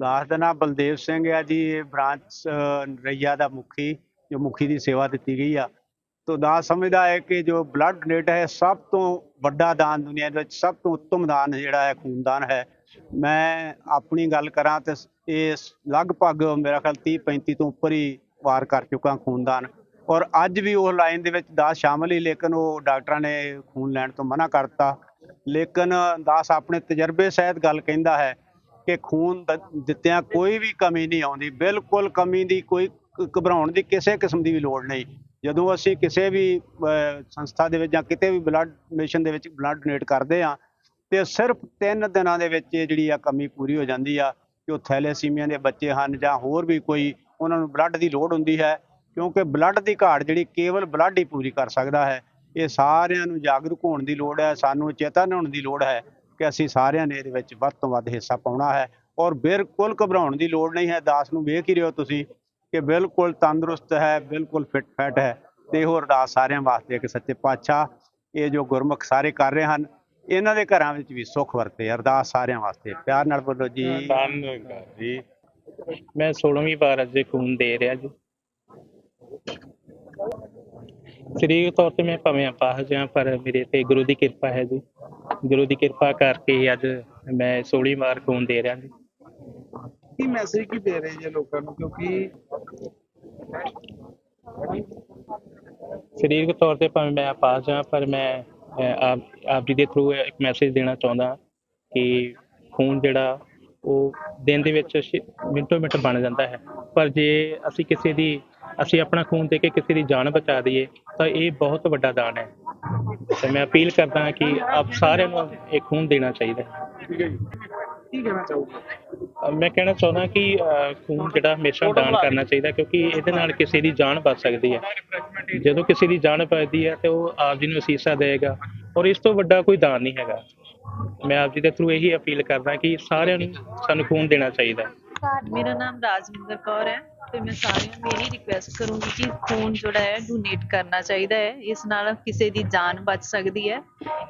ਦਾਸ ਦਾ ਨਾਮ ਬਲਦੇਵ ਸਿੰਘ ਹੈ ਜੀ ਇਹ ਬ੍ਰਾਂਚ ਅ, ਦਾ ਮੁਖੀ ਜੋ ਮੁਖੀ ਦੀ ਸੇਵਾ ਦਿੱਤੀ ਗਈ ਆ। ਤੋ ਦਾਸ ਸਮਝਦਾ ਹੈ ਕਿ ਜੋ ਬਲੱਡ ਡੋਨੇਟ ਹੈ ਸਭ ਤੋਂ ਵੱਡਾ ਦਾਨ ਦੁਨੀਆ ਦੇ ਵਿੱਚ ਸਭ ਤੋਂ ਉੱਤਮ ਦਾਨ ਜਿਹੜਾ ਹੈ ਖੂਨਦਾਨ ਹੈ। ਮੈਂ ਆਪਣੀ ਗੱਲ ਕਰਾਂ ਤੇ ਇਹ ਲਗਭਗ ਮੇਰਾ ਖਿਆਲ 30 35 ਤੋਂ ਉੱਪਰ ਹੀ ਵਾਰ ਕਰ ਚੁੱਕਾ ਖੂਨਦਾਨ। ਔਰ ਅੱਜ ਵੀ ਉਹ ਲਾਈਨ ਦੇ ਵਿੱਚ ਦਾਸ ਸ਼ਾਮਲ ਹੀ ਲੇਕਿਨ ਉਹ ਡਾਕਟਰਾਂ ਨੇ ਖੂਨ ਲੈਣ ਤੋਂ ਮਨਾ ਕਰਤਾ। ਲੇਕਿਨ ਦਾਸ ਆਪਣੇ ਤਜਰਬੇ ਸਹਿਤ ਗੱਲ ਕਹਿੰਦਾ ਹੈ ਕਿ ਖੂਨ ਦਿੱਤਿਆਂ ਕੋਈ ਵੀ ਕਮੀ ਨਹੀਂ ਆਉਂਦੀ, ਬਿਲਕੁਲ ਕਮੀ ਦੀ ਕੋਈ ਘਬਰਾਉਣ ਦੀ ਕਿਸੇ ਕਿਸਮ ਦੀ ਵੀ ਲੋੜ ਨਹੀਂ। ਜਦੋਂ ਅਸੀਂ ਕਿਸੇ ਵੀ ਸੰਸਥਾ ਦੇ ਵਿੱਚ ਜਾਂ ਕਿਤੇ ਵੀ ਬਲੱਡ ਡੋਨੇਸ਼ਨ ਦੇ ਵਿੱਚ ਬਲੱਡ ਡੋਨੇਟ ਕਰਦੇ ਆ ਤੇ ਸਿਰਫ 3 ਦਿਨਾਂ ਦੇ ਵਿੱਚ ਇਹ ਜਿਹੜੀ ਆ ਕਮੀ ਪੂਰੀ ਹੋ ਜਾਂਦੀ ਆ ਕਿ ਉਹ ਥੈਲੇਸੀਮੀਆ ਦੇ ਬੱਚੇ ਹਨ ਜਾਂ ਹੋਰ ਵੀ ਕੋਈ ਉਹਨਾਂ ਨੂੰ ਬਲੱਡ ਦੀ ਲੋੜ ਹੁੰਦੀ ਹੈ, ਕਿਉਂਕਿ ਬਲੱਡ ਦੀ ਘਾਟ ਜਿਹੜੀ ਕੇਵਲ ਬਲੱਡ ਹੀ ਪੂਰੀ ਕਰ ਸਕਦਾ ਹੈ। ਇਹ ਸਾਰਿਆਂ ਨੂੰ ਜਾਗਰੂਕ ਹੋਣ ਦੀ ਲੋੜ ਹੈ, ਸਾਨੂੰ ਚੇਤਨ ਹੋਣ ਦੀ ਲੋੜ ਹੈ। ਕਿ ਅਸੀਂ ਸਾਰਿਆਂ ਨੇ ਇਹਦੇ ਵਿੱਚ ਵੱਧ ਤੋਂ ਵੱਧ ਹਿੱਸਾ ਪਾਉਣਾ ਹੈ ਔਰ ਬਿਲਕੁਲ ਘਬਰਾਉਣ ਦੀ ਲੋੜ ਨਹੀਂ ਹੈ। ਦਾਸ ਨੂੰ ਵੇਖ ਹੀ ਰਹੇ ਹੋ ਤੁਸੀਂ ਕਿ ਬਿਲਕੁਲ ਤੰਦਰੁਸਤ ਹੈ, ਬਿਲਕੁਲ ਫਿਟ ਫੈਟ ਹੈ ਤੇ ਇਹੋ ਅਰਦਾਸ ਸਾਰਿਆਂ ਵਾਸਤੇ ਹੈ ਕਿ ਸੱਚੇ ਪਾਤਸ਼ਾਹ, ਇਹ ਜੋ ਗੁਰਮੁਖ ਸਾਰੇ ਕਰ ਰਹੇ ਹਨ, ਇਹਨਾਂ ਦੇ ਘਰਾਂ ਵਿੱਚ ਵੀ ਸੁੱਖ ਵਰਤੇ। ਅਰਦਾਸ ਸਾਰਿਆਂ ਵਾਸਤੇ। ਪਿਆਰ ਨਾਲ ਬੋਲੋ ਜੀ। ਧੰਨਵਾਦ ਜੀ। ਮੈਂ 16ਵੀਂ ਵਾਰ ਅੱਜ ਖੂਨ ਦੇ ਰਿਹਾ ਜੀ। ਸਰੀਰਕ ਤੌਰ ਤੇ ਮੈਂ ਭਾਵੇਂ ਅਪਾਹਜ ਹਾਂ ਪਰ ਮੇਰੇ ਤੇ ਗੁਰੂ ਦੀ ਕਿਰਪਾ ਹੈ ਜੀ। ਗੁਰੂ ਦੀ ਕਿਰਪਾ ਕਰਕੇ ਅੱਜ ਮੈਂ 16ਵੀਂ ਵਾਰ ਖੂਨ ਦੇ ਰਿਹਾ ਜੀ। ਕੀ ਮੈਸੇਜ ਕੀ ਦੇ ਰਹੇ ਜੇ ਲੋਕਾਂ ਨੂੰ? ਕਿਉਂਕਿ ਸਰੀਰਕ ਤੌਰ ਤੇ ਭਾਵੇਂ ਮੈਂ ਅਪਾਹਜ ਹਾਂ ਪਰ ਮੈਂ ਆਪ ਆਪ ਜੀ ਦੇ ਥਰੂ ਇੱਕ ਮੈਸੇਜ ਦੇਣਾ ਚਾਹੁੰਦਾ ਕਿ ਖੂਨ ਜਿਹੜਾ ਉਹ ਦਿਨ ਦੇ ਵਿੱਚ ਮਿੰਟੋ ਮਿੰਟ ਬਣ ਜਾਂਦਾ ਹੈ। ਪਰ ਜੇ ਅਸੀਂ ਕਿਸੇ ਦੀ ਅਸੀਂ ਆਪਣਾ ਖੂਨ ਦੇ ਕੇ ਕਿਸੇ ਦੀ ਜਾਨ ਬਚਾ ਦਈਏ ਤਾਂ ਇਹ ਬਹੁਤ ਵੱਡਾ ਦਾਨ ਹੈ। ਤੇ ਮੈਂ ਅਪੀਲ ਕਰਦਾ ਹਾਂ ਕਿ ਆਪ ਸਾਰਿਆਂ ਨੂੰ ਇਹ ਖੂਨ ਦੇਣਾ ਚਾਹੀਦਾ ਹੈ। ਠੀਕ ਹੈ ਜੀ। ਕੀ ਕਹਿਣਾ ਚਾਹੋਗੇ? ਅਹ ਮੈਂ ਕਹਿਣਾ ਚਾਹੁੰਦਾ ਕਿ ਖੂਨ ਜਿਹੜਾ ਹਮੇਸ਼ਾ ਦਾਨ ਕਰਨਾ ਚਾਹੀਦਾ ਕਿਉਂਕਿ ਇਹਦੇ ਨਾਲ ਕਿਸੇ ਦੀ ਜਾਨ ਬਚ ਸਕਦੀ ਹੈ। ਜਦੋਂ ਕਿਸੇ ਦੀ ਜਾਨ ਬਚਦੀ ਹੈ ਤੇ ਉਹ ਆਪ ਜੀ ਨੂੰ ਅਸੀਸਾਂ ਦੇਗਾ ਔਰ ਇਸ ਤੋਂ ਵੱਡਾ ਕੋਈ ਦਾਨ ਨਹੀਂ ਹੈਗਾ। ਮੈਂ ਆਪ ਜੀ ਦੇ ਥਰੂ ਇਹੀ ਅਪੀਲ ਕਰਦਾ ਕਿ ਸਾਰਿਆਂ ਨੂੰ ਸਾਨੂੰ ਖੂਨ ਦੇਣਾ ਚਾਹੀਦਾ ਮੇਰਾ ਨਾਮ ਰਾਜਵਿੰਦਰ ਕੌਰ ਹੈ। ਤੇ ਮੈਂ ਸਾਰਿਆਂ ਨੂੰ ਇਹੀ ਰਿਕੁਐਸਟ ਕਰੂੰਗੀ ਕਿ ਖੂਨ ਜਿਹੜਾ ਹੈ ਡੋਨੇਟ ਕਰਨਾ ਚਾਹੀਦਾ ਹੈ। ਇਸ ਨਾਲ ਕਿਸੇ ਦੀ ਜਾਨ ਬਚ ਸਕਦੀ ਹੈ।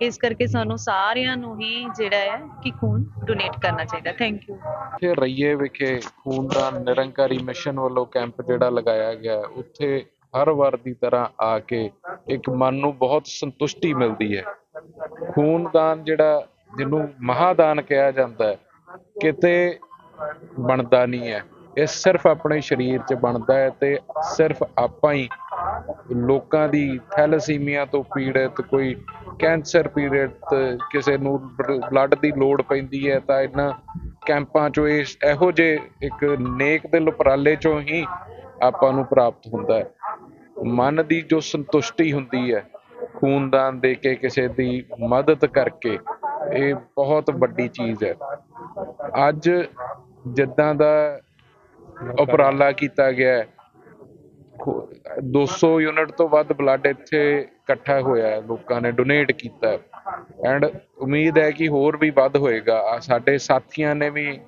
ਇਸ ਕਰਕੇ ਸਾਨੂੰ ਸਾਰਿਆਂ ਨੂੰ ਹੀ ਜਿਹੜਾ ਹੈ ਕਿ ਖੂਨ ਡੋਨੇਟ ਕਰਨਾ ਚਾਹੀਦਾ। ਥੈਂਕ ਯੂ ਇੱਥੇ ਰਈਏ ਵਿਖੇ ਖੂਨਦਾਨ ਨਿਰੰਕਾਰੀ ਮਿਸ਼ਨ ਵੱਲੋਂ ਕੈਂਪ ਜਿਹੜਾ ਲਗਾਇਆ ਗਿਆ ਉੱਥੇ ਹਰ ਵਾਰ ਦੀ ਤਰ੍ਹਾਂ ਆ ਕੇ ਇੱਕ ਮਨ ਨੂੰ ਬਹੁਤ ਸੰਤੁਸ਼ਟੀ ਮਿਲਦੀ ਹੈ। ਖੂਨਦਾਨ ਜਿਹੜਾ ਜਿਹਨੂੰ ਮਹਾਦਾਨ ਕਿਹਾ ਜਾਂਦਾ ਹੈ, ਕਿਤੇ ਬਣਦਾ ਨਹੀਂ ਹੈ। ਇਹ ਸਿਰਫ ਆਪਣੇ ਸਰੀਰ 'ਚ ਬਣਦਾ ਹੈ ਤੇ ਸਿਰਫ ਆਪਾਂ ਹੀ ਲੋਕਾਂ ਦੀ ਥੈਲੇਸੀਮੀਆ ਤੋਂ ਪੀੜਤ, ਕੋਈ ਕੈਂਸਰ ਪੀੜਤ, ਕਿਸੇ ਨੂੰ ਬਲੱਡ ਦੀ ਲੋੜ ਪੈਂਦੀ ਹੈ ਤਾਂ ਇਹਨਾਂ ਕੈਂਪਾਂ 'ਚੋਂ ਇਸ ਇਹੋ ਜਿਹੇ ਇੱਕ ਨੇਕ ਦੇ ਉਪਰਾਲੇ 'ਚੋਂ ਹੀ ਆਪਾਂ ਨੂੰ ਪ੍ਰਾਪਤ ਹੁੰਦਾ ਹੈ। ਮਨ ਦੀ ਜੋ ਸੰਤੁਸ਼ਟੀ ਹੁੰਦੀ ਹੈ, ਖੂਨਦਾਨ ਦੇ ਕੇ ਕਿਸੇ ਦੀ ਮਦਦ ਕਰਕੇ, ਇਹ ਬਹੁਤ ਵੱਡੀ ਚੀਜ਼ ਹੈ। ਅੱਜ ਜਿੱਦਾਂ ਦਾ ਉਪਰਾਲਾ ਕੀਤਾ ਗਿਆ ਹੈ। ਖੋ- 200 ਯੂਨਿਟ ਤੋਂ ਵੱਧ ਬਲੱਡ ਇੱਥੇ ਇਕੱਠਾ ਹੋਇਆ ਹੈ। ਲੋਕਾਂ ਨੇ ਡੋਨੇਟ ਕੀਤਾ ਐਂਡ ਉਮੀਦ ਹੈ ਕਿ ਹੋਰ ਵੀ ਵੱਧ ਹੋਏਗਾ। ਸਾਡੇ ਸਾਥੀਆਂ ਨੇ ਵੀ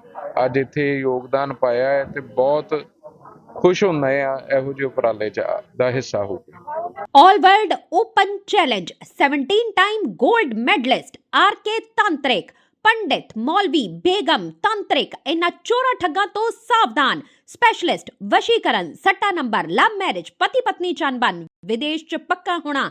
ਅੱਜ ਇੱਥੇ ਯੋਗਦਾਨ ਪਾਇਆ ਹੈ ਤੇ ਬਹੁਤ ਖੁਸ਼ ਹੁੰਦੇ ਆ ਇਹੋ ਜਿਹੇ ਉਪਰਾਲੇ 'ਚ ਦਾ ਹਿੱਸਾ ਹੋ ਕੇ। All World Open Challenge 17 time gold medalist RK Tantrik ਪੰਡਿਤ ਮੌਲਵੀ ਬੇਗਮ ਤੰਤਰਿਕ ਇਹਨਾਂ ਚੋਰਾ ਠੱਗਾਂ ਤੋਂ ਸਾਵਧਾਨ ਸਪੈਸ਼ਲਿਸਟ ਵਸ਼ੀਕਰਨ ਸੱਟਾ ਨੰਬਰ ਲਵ ਮੈਰਿਜ ਪਤੀ ਪਤਨੀ ਚੰਬਨ ਵਿਦੇਸ਼ ਚ ਪੱਕਾ ਹੋਣਾ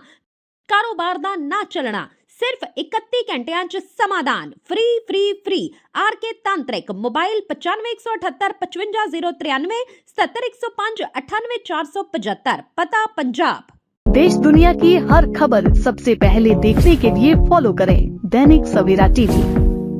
ਕਾਰੋਬਾਰ ਦਾ ਨਾ ਚੱਲਣਾ ਸਿਰਫ 31 ਘੰਟਿਆਂ ਚ ਸਮਾਧਾਨ free free free RK Tantrik mobile 9518 55093 77105 98475 ਪਤਾ ਪੰਜਾਬ देश दुनिया की हर खबर सबसे पहले देखने के लिए फॉलो करें दैनिक सवेरा टीवी